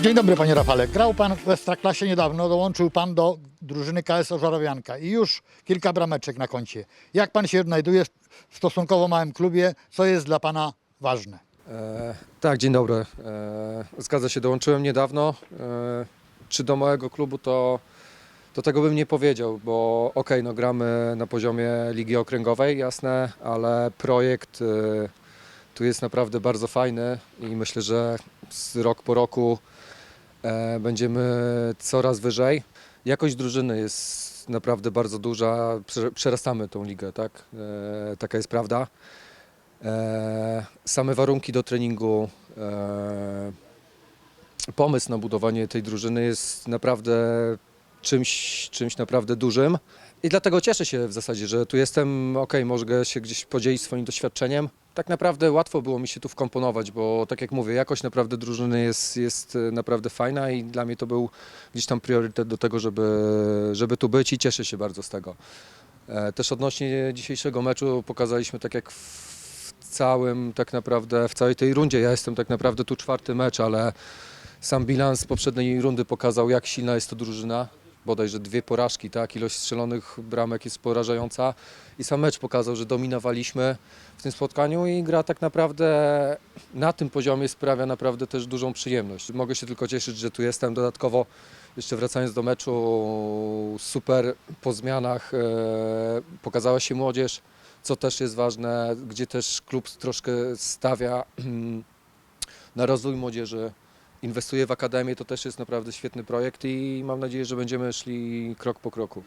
Dzień dobry panie Rafale. Grał pan w Ekstraklasie niedawno, dołączył pan do drużyny KS Ożarowianka i już kilka brameczek na koncie. Jak pan się odnajduje w stosunkowo małym klubie? Co jest dla pana ważne? E, tak, dzień dobry. E, zgadza się, dołączyłem niedawno. E, czy do małego klubu to, to tego bym nie powiedział, bo okej, no gramy na poziomie Ligi Okręgowej, jasne, ale projekt e, tu jest naprawdę bardzo fajny i myślę, że z rok po roku będziemy coraz wyżej. Jakość drużyny jest naprawdę bardzo duża, Prze- przerastamy tą ligę, tak? E, taka jest prawda. E, same warunki do treningu, e, pomysł na budowanie tej drużyny jest naprawdę czymś, czymś naprawdę dużym. I dlatego cieszę się w zasadzie, że tu jestem, ok, mogę się gdzieś podzielić swoim doświadczeniem. Tak naprawdę łatwo było mi się tu wkomponować, bo tak jak mówię, jakość naprawdę drużyny jest, jest e, naprawdę fajna i dla mnie to był gdzieś tam priorytet do tego, żeby, żeby tu być i cieszę się bardzo z tego. E, Też odnośnie dzisiejszego meczu pokazaliśmy tak jak w całym tak naprawdę, w całej tej rundzie. Ja jestem tak naprawdę tu czwarty mecz, ale sam bilans poprzedniej rundy pokazał jak silna jest to drużyna. Bodajże dwie porażki, tak? Ilość strzelonych bramek jest porażająca i sam mecz pokazał, że dominowaliśmy w tym spotkaniu i gra tak naprawdę na tym poziomie sprawia naprawdę też dużą przyjemność. Mogę się tylko cieszyć, że tu jestem. Dodatkowo jeszcze wracając do meczu, super po zmianach e, pokazała się młodzież, co też jest ważne, gdzie też klub troszkę stawia na rozwój młodzieży, inwestuje w akademię, to też jest naprawdę świetny projekt i mam nadzieję, że będziemy szli krok po kroku.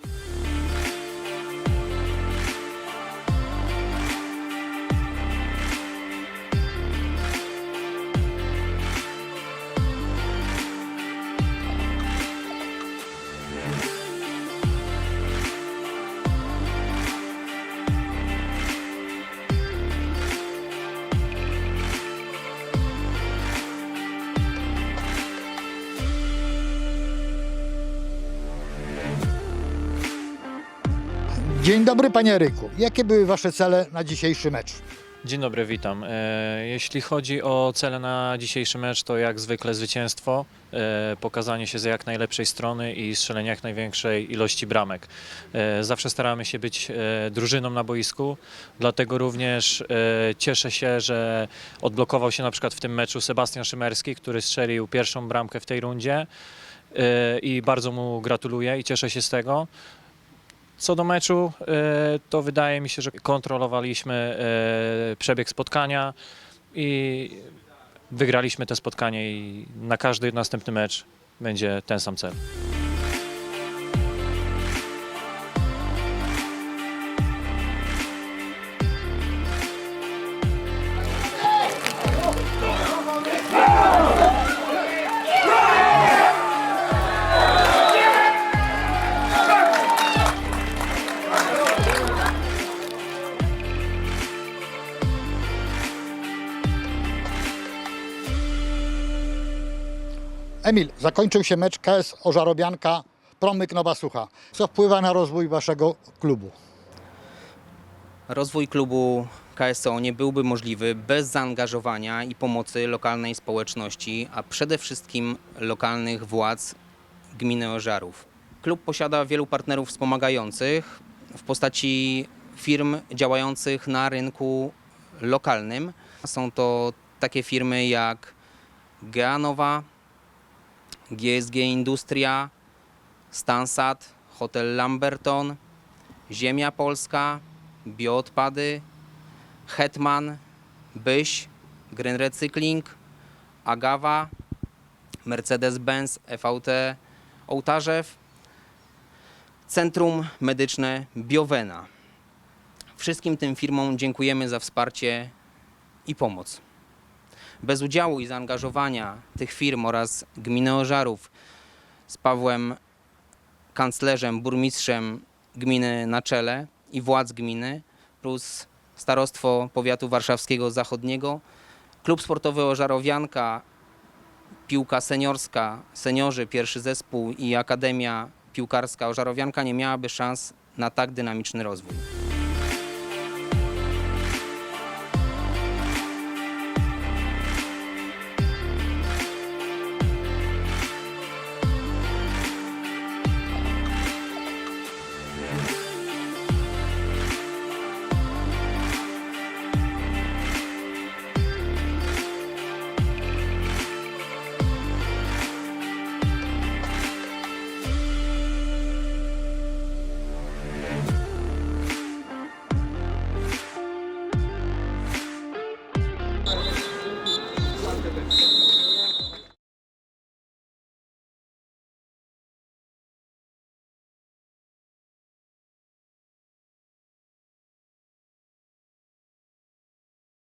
Dzień dobry panie Eryku. Jakie były wasze cele na dzisiejszy mecz? Dzień dobry, witam. E, Jeśli chodzi o cele na dzisiejszy mecz, to jak zwykle zwycięstwo, e, pokazanie się z jak najlepszej strony i strzelenie jak największej ilości bramek. E, Zawsze staramy się być drużyną na boisku, dlatego również cieszę się, że odblokował się na przykład w tym meczu Sebastian Szymerski, który strzelił pierwszą bramkę w tej rundzie i bardzo mu gratuluję i cieszę się z tego. Co do meczu, e, to wydaje mi się, że kontrolowaliśmy e, przebieg spotkania i wygraliśmy te spotkanie i na każdy następny mecz będzie ten sam cel. Emil, zakończył się mecz KS Ożarowianka, Promyk Nowa Sucha. Co wpływa na rozwój waszego klubu? Rozwój klubu KSO nie byłby możliwy bez zaangażowania i pomocy lokalnej społeczności, a przede wszystkim lokalnych władz gminy Ożarów. Klub posiada wielu partnerów wspomagających w postaci firm działających na rynku lokalnym. Są to takie firmy jak Geanowa, GSG Industria, Stansat, Hotel Lamberton, Ziemia Polska, Bioodpady, Hetman, Byś, Green Recykling, Agawa, Mercedes-Benz, EVT, Ołtarzew, Centrum Medyczne Biowena. Wszystkim tym firmom dziękujemy za wsparcie i pomoc. Bez udziału i zaangażowania tych firm oraz gminy Ożarów z Pawłem kanclerzem, burmistrzem gminy na czele i władz gminy, plus starostwo powiatu warszawskiego zachodniego, klub sportowy Ożarowianka, piłka seniorska, seniorzy, pierwszy zespół i Akademia Piłkarska Ożarowianka nie miałaby szans na tak dynamiczny rozwój.